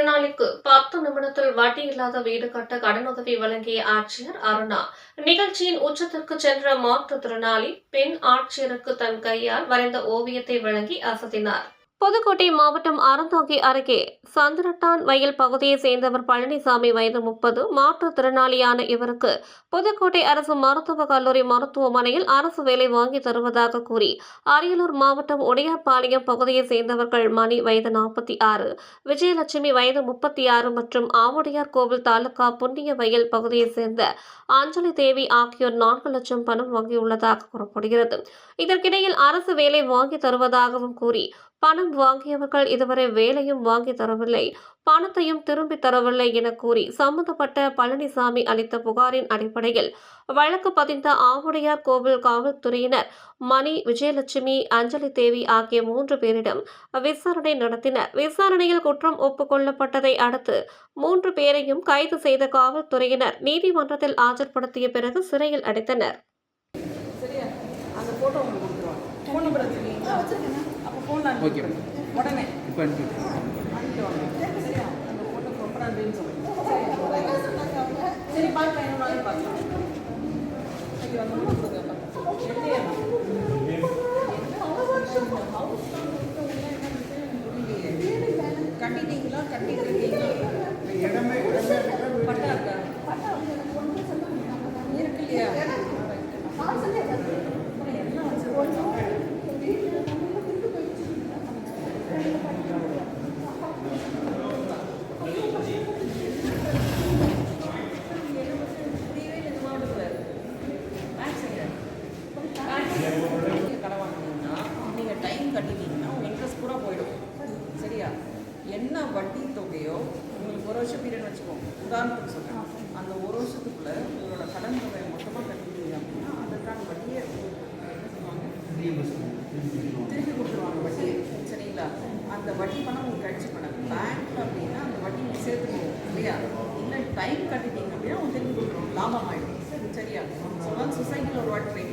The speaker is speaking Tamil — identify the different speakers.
Speaker 1: திறனாளிக்கு பத்து நிமிடத்தில் வட்டி இல்லாத வீடு கட்ட கடனுதவி வழங்கிய ஆட்சியர் அருணா. நிகழ்ச்சியின் உச்சத்திற்கு சென்ற மாற்றுத்திறனாளி பெண் ஆட்சியருக்கு தன் கையால் வரைந்த ஓவியத்தை வழங்கி அசத்தினார். புதுக்கோட்டை மாவட்டம் அறந்தாங்கி அருகே சந்திரட்டான் வயல் பகுதியைச் சேர்ந்தவர் பழனிசாமி வயது முப்பது. மாற்றுத்திறனாளியான இவருக்கு புதுக்கோட்டை அரசு மருத்துவக் கல்லூரி மருத்துவமனையில் அரசு வேலை வாங்கி தருவதாக கூறி அரியலூர் மாவட்டம் உடையார்பாளையம் பகுதியைச் சேர்ந்தவர்கள் மணி வயது நாற்பத்தி ஆறு. விஜயலட்சுமி வயது முப்பத்தி ஆறு மற்றும் ஆவுடையார் கோவில் தாலுகா புண்ணிய வயல் பகுதியைச் சேர்ந்த அஞ்சலி தேவி ஆகியோர் நான்கு லட்சம் பணம் வாங்கியுள்ளதாக கூறப்படுகிறது. இதற்கிடையில் அரசு வேலை வாங்கி தருவதாகவும் கூறி பணம் வாங்கியவர்கள் இதுவரை வேலையும் வாங்கி தரவில்லை. பணத்தையும் திரும்பி தரவில்லை என கூறி சம்பந்தப்பட்ட பழனிசாமி அளித்த புகாரின் அடிப்படையில் வழக்கு பதிந்த ஆவுடையார் கோவில் காவல்துறையினர் மணி விஜயலட்சுமி அஞ்சலி தேவி ஆகிய மூன்று பேரிடம் விசாரணை நடத்தினர். விசாரணையில் குற்றம் ஒப்புக்கொள்ளப்பட்டதை அடுத்து மூன்று பேரையும் கைது செய்த காவல்துறையினர் நீதிமன்றத்தில் ஆஜர்படுத்திய பிறகு சிறையில் அடைத்தனர்.
Speaker 2: சரியா? அந்த ஃபோட்டோ உங்களுக்கு கொடுத்துருவாங்க. ஃபோன் நம்பர் வச்சுருக்கீங்களா? அப்போ ஃபோனில்
Speaker 3: ஓகே.
Speaker 2: உடனே. சரி பார்க்கலாம் இன்னும் நாளைக்கு பார்க்கலாம் சரி அந்த ஃபோட்டோ கொடுங்க எப்படியா கட்டிட்டீங்களா? கட்டிட்டு இருக்கீங்களா பட்டா இருக்கா? இருக்கு இல்லையா? என்ன வட்டி தொகையோ உங்களுக்கு ஒரு வருஷம் பீரியட் வச்சுக்கோங்க உதாரணத்துக்கு சொல்கிறேன் அந்த ஒரு வருஷத்துக்குள்ள உங்களோட கடன் தொகையை மொத்தமாக கட்டிட்டீங்க அப்படின்னா அதற்கான வட்டியை திருப்பி கொடுத்துருவாங்க வட்டியை. சரிங்களா? அந்த வட்டி பணம் உங்களுக்கு கழிச்சு பணம். பேங்க் அப்படின்னா அந்த வட்டி நீங்கள் சேர்த்துக்கணும் இல்லையா? இல்லை டைம் கட்டிட்டீங்க அப்படின்னா உங்களுக்கு திருப்பி கொடுத்துருவோம் லாபம் ஆகிடும் சரியா ஸோ வந்து சொசைட்டியில் ஒரு வாட்டி ட்ரை